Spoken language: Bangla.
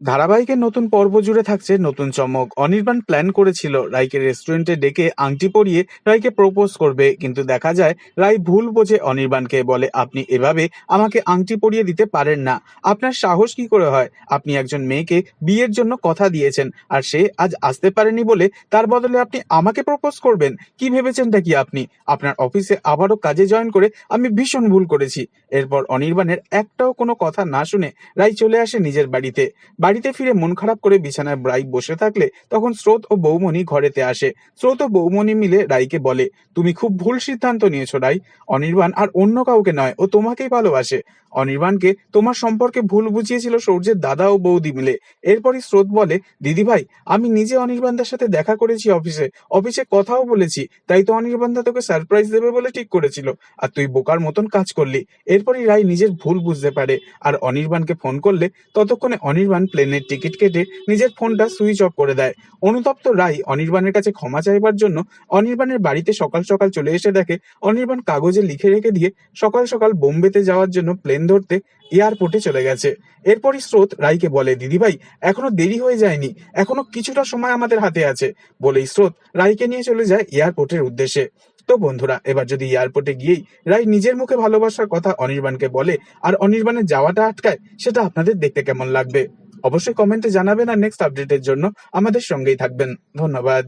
ধারাবাহিকের নতুন পর্ব জুড়ে থাকছে নতুন চমক। অনির্বাণ প্ল্যান করেছিল রায়কে রেস্টুরেন্টে ডেকে আংটি পরিয়ে রায়কে প্রপোজ করবে, কিন্তু দেখা যায় রাই ভুল বোঝে অনির্বাণকে, বলে, আপনি এভাবে আমাকে আংটি পরিয়ে দিতে পারেন না। আপনার সাহস কি করে হয়? আপনি একজন মেয়েকে বিয়ের জন্য কথা দিয়েছেন, আর সে আজ আসতে পারেনি বলে তার বদলে আপনি আমাকে প্রপোজ করবেন। কি ভেবেছেনটা কি আপনি? আপনার অফিসে আবারও কাজে জয়েন করে আমি ভীষণ ভুল করেছি। এরপর অনির্বাণের একটাও কোনো কথা না শুনে রায় চলে আসে নিজের বাড়িতে। বাড়িতে ফিরে মন খারাপ করে বিছানায় রাই বসে থাকলে তখন স্রোত ও বৌমণি ঘরেতে আসে। স্রোত ও বৌমণি মিলে রাইকে বলে, তুমি খুব ভুল সিদ্ধান্ত নিয়েছো রাই। অনির্বাণ আর অন্য কাউকে নয়, ও তোমাকেই ভালোবাসে। অনির্বাণকে তোমার সম্পর্কে ভুল বুঝিয়েছিল সূর্যের দাদা ও বৌদি মিলে। এরপরই স্রোত বলে দিদি ভাই আমি নিজে অনির্বাণদার সাথে দেখা করেছি অফিসে। অফিসে কথাও বলেছি, তাই তো অনির্বাণদা তোকে সারপ্রাইজ দেবে বলে ঠিক করেছিল। আর তুই বোকার মতন কাজ করলি। এরপরই রাই নিজের ভুল বুঝতে পারে। আর অনির্বাণকে ফোন করলে, ততক্ষণে অনির্বাণ প্লেনের টিকিট কেটে নিজের ফোনটা সুইচ অফ করে দেয়। অনুতপ্ত রাই অনির্বাণের কাছে ক্ষমা চাইবার জন্য অনির্বাণের বাড়িতে সকাল সকাল চলে এসে দেখে অনির্বাণ কাগজে লিখে রেখে দিয়ে সকাল সকাল বোম্বেতে যাওয়ার জন্য প্লেন ধরতে এয়ারপোর্টে চলে গেছে। এরপরই স্রোত রাইকে বলে দিদিভাই এখনও দেরি হয়ে যায়নি। এখনও কিছুটা সময় আমাদের হাতে আছে। বলেই স্রোত রাইকে নিয়ে চলে যায় এয়ারপোর্টের উদ্দেশ্যে। তো বন্ধুরা, এবার যদি এয়ারপোর্টে গিয়েই রাই নিজের মুখে ভালোবাসার কথা অনির্বাণকে বলে, আর অনির্বাণের যাওয়াটা আটকায়, সেটা আপনাদের দেখতে কেমন লাগবে? অবশ্যই কমেন্টে জানাবেন আর নেক্সট আপডেটের জন্য আমাদের সঙ্গেই থাকবেন। ধন্যবাদ।